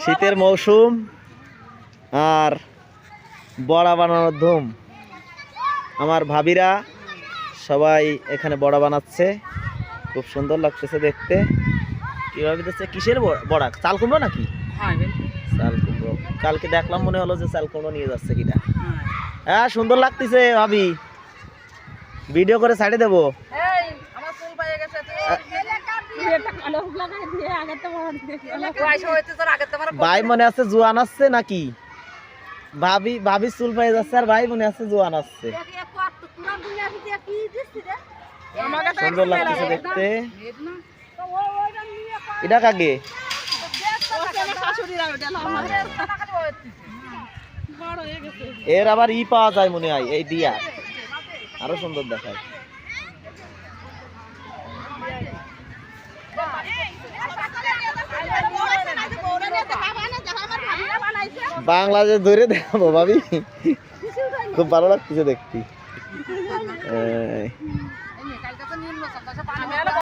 শীতের মৌসুম আর বড়া বানানোর ধুম। আমার ভাবিরা সবাই এখানে বড়া বানাচ্ছে। খুব সুন্দর লাগতেছে দেখতে। কীভাবে দিচ্ছে কিসের বড়া? চাল কুমড়ো নাকি? চাল কুমড়ো। কালকে দেখলাম মনে হলো যে চাল কুমড়ো নিয়ে যাচ্ছে কিনা। হ্যাঁ। সুন্দর লাগতেছে ভাবি। ভিডিও করে ছাড়ে দেবো। ভাই মনে আছে জোয়ান আসছে নাকি? ভাবি ভাবি চুল পেয়ে যাচ্ছে আর ভাই মনে আছে জোয়ান আসছে। সুন্দর লাগতেছে দেখতে। এটা কাকে? এর আবার ই পাওয়া যায় মনে হয় এই দিয়া। আরও সুন্দর দেখায়। বাংলাদেশ ধরে দেখাবো ভাবি। খুব ভালো লাগতেছে দেখতে।